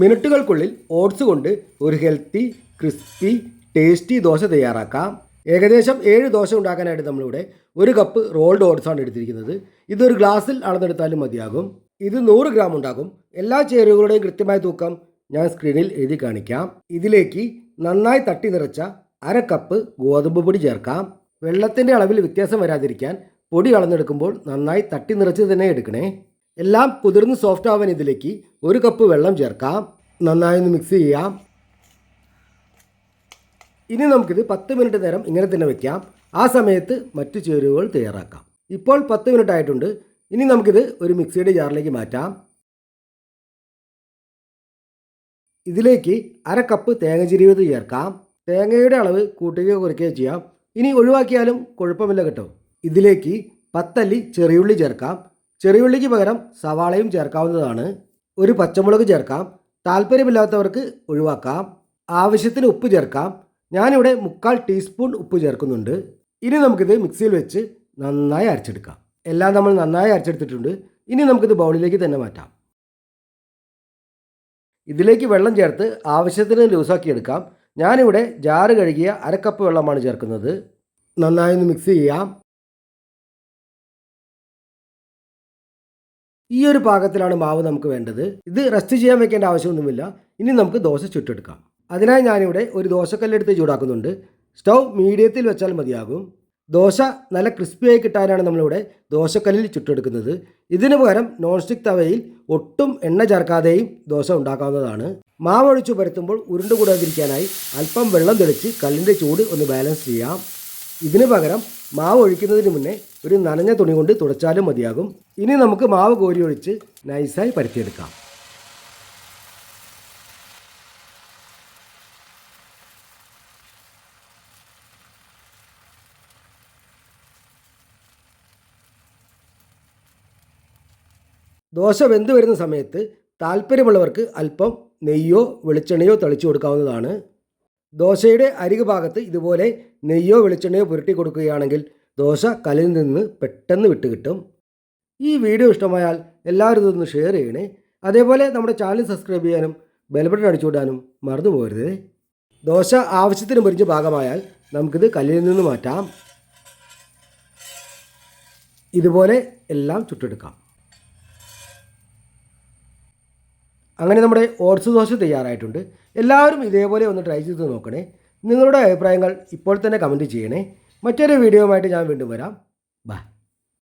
മിനിറ്റുകൾക്കുള്ളിൽ oats കൊണ്ട് ഒരു healthy crispy tasty dosa തയ്യാറാക്കാം. ഏകദേശം ഏഴ് ദോശ ഉണ്ടാക്കാനായിട്ട് നമ്മളിവിടെ ഒരു കപ്പ് റോൾഡ് ഓട്സാണ് എടുത്തിരിക്കുന്നത്. ഇതൊരു ഗ്ലാസ്സിൽ അളന്നെടുത്താലും മതിയാകും. ഇത് നൂറ് ഗ്രാം ഉണ്ടാകും. എല്ലാ ചേരുവകളുടെയും കൃത്യമായ തൂക്കം ഞാൻ സ്ക്രീനിൽ എഴുതി കാണിക്കാം. ഇതിലേക്ക് നന്നായി തട്ടി നിറച്ച അര കപ്പ് ഗോതമ്പ് പൊടി ചേർക്കാം. വെള്ളത്തിന്റെ അളവിൽ വ്യത്യാസം വരാതിരിക്കാൻ പൊടി അളന്നെടുക്കുമ്പോൾ നന്നായി തട്ടി നിറച്ച് തന്നെ എടുക്കണേ. എല്ലാം കുതിർന്ന് സോഫ്റ്റ് ആവാൻ ഇതിലേക്ക് ഒരു കപ്പ് വെള്ളം ചേർക്കാം. നന്നായി ഒന്ന് മിക്സ് ചെയ്യാം. ഇനി നമുക്കിത് പത്ത് മിനിറ്റ് നേരം ഇങ്ങനെ തന്നെ വെക്കാം. ആ സമയത്ത് മറ്റു ചേരുവകൾ തയ്യാറാക്കാം. ഇപ്പോൾ പത്ത് മിനിറ്റ് ആയിട്ടുണ്ട്. ഇനി നമുക്കിത് ഒരു മിക്സിയുടെ ജാറിലേക്ക് മാറ്റാം. ഇതിലേക്ക് അര കപ്പ് തേങ്ങ ചിരിവത് ചേർക്കാം. തേങ്ങയുടെ അളവ് കൂട്ടുകയോ കുറയ്ക്കുകയോ ചെയ്യാം. ഇനി ഒഴിവാക്കിയാലും കുഴപ്പമില്ല കേട്ടോ. ഇതിലേക്ക് പത്തല്ലി ചെറിയുള്ളി ചേർക്കാം. ചെറിയുള്ളിക്ക് പകരം സവാളയും ചേർക്കാവുന്നതാണ്. ഒരു പച്ചമുളക് ചേർക്കാം. താല്പര്യമില്ലാത്തവർക്ക് ഒഴിവാക്കാം. ആവശ്യത്തിന് ഉപ്പ് ചേർക്കാം. ഞാനിവിടെ മുക്കാൽ ടീസ്പൂൺ ഉപ്പ് ചേർക്കുന്നുണ്ട്. ഇനി നമുക്കിത് മിക്സിയിൽ വെച്ച് നന്നായി അരച്ചെടുക്കാം. എല്ലാം നമ്മൾ നന്നായി അരച്ചെടുത്തിട്ടുണ്ട്. ഇനി നമുക്കിത് ബൗളിലേക്ക് തന്നെ മാറ്റാം. ഇതിലേക്ക് വെള്ളം ചേർത്ത് ആവശ്യത്തിന് ലൂസാക്കി എടുക്കാം. ഞാനിവിടെ ജാറ് കഴുകിയ അരക്കപ്പ് വെള്ളമാണ് ചേർക്കുന്നത്. നന്നായി ഒന്ന് മിക്സ് ചെയ്യാം. ഈ ഒരു പാകത്തിലാണ് മാവ് നമുക്ക് വേണ്ടത്. ഇത് റെസ്റ്റ് ചെയ്യാൻ വെക്കേണ്ട ആവശ്യമൊന്നുമില്ല. ഇനി നമുക്ക് ദോശ ചുട്ടെടുക്കാം. അതിനായി ഞാനിവിടെ ഒരു ദോശക്കല്ലെടുത്ത് ചൂടാക്കുന്നുണ്ട്. സ്റ്റൗ മീഡിയത്തിൽ വെച്ചാൽ മതിയാകും. ദോശ നല്ല ക്രിസ്പിയായി കിട്ടാനാണ് നമ്മളിവിടെ ദോശക്കല്ലിൽ ചുട്ടെടുക്കുന്നത്. ഇതിനു പകരം നോൺ സ്റ്റിക് തവയിൽ ഒട്ടും എണ്ണ ചേർക്കാതെയും ദോശ ഉണ്ടാക്കാവുന്നതാണ്. മാവ് ഒഴിച്ചു പരത്തുമ്പോൾ ഉരുണ്ടുകൂടാതിരിക്കാനായി അല്പം വെള്ളം തെളിച്ച് കല്ലിന്റെ ചൂട് ഒന്ന് ബാലൻസ് ചെയ്യാം. ഇതിനു പകരം മാവ് ഒഴിക്കുന്നതിന് മുന്നേ ഒരു നനഞ്ഞ തുണി കൊണ്ട് തുടച്ചാലും മതിയാകും. ഇനി നമുക്ക് മാവ് കോരി ഒഴിച്ച് നൈസായി പരത്തിയെടുക്കാം. ദോശ വെന്ത് വരുന്ന സമയത്ത് താല്പര്യമുള്ളവർക്ക് അല്പം നെയ്യോ വെളിച്ചെണ്ണയോ തളിച്ചു കൊടുക്കാവുന്നതാണ്. ദോശയുടെ അരികു ഭാഗത്ത് ഇതുപോലെ നെയ്യോ വെളിച്ചെണ്ണയോ പുരട്ടി കൊടുക്കുകയാണെങ്കിൽ ദോശ കലിൽ നിന്ന് പെട്ടെന്ന് വിട്ടുകിട്ടും. ഈ വീഡിയോ ഇഷ്ടമായാൽ എല്ലാവരും ഇതൊന്ന് ഷെയർ ചെയ്യണേ. അതേപോലെ നമ്മുടെ ചാനൽ സബ്സ്ക്രൈബ് ചെയ്യാനും ബെൽബട്ടൺ അടിച്ചു വിടാനും മറന്നു പോകരുത്. ദോശ ആവശ്യത്തിന് മുറിഞ്ഞ ഭാഗമായാൽ നമുക്കിത് കല്ലിൽ നിന്ന് മാറ്റാം. ഇതുപോലെ എല്ലാം ചുട്ടെടുക്കാം. അങ്ങനെ നമ്മുടെ ഓട്സ് ദോശ തയ്യാറായിട്ടുണ്ട്. എല്ലാവരും ഇതേപോലെ ഒന്ന് ട്രൈ ചെയ്ത് നോക്കണേ. നിങ്ങളുടെ അഭിപ്രായങ്ങൾ ഇപ്പോൾ തന്നെ കമന്റ് ചെയ്യണേ. മറ്റൊരു വീഡിയോയുമായിട്ട് ഞാൻ വീണ്ടും വരാം. ബൈ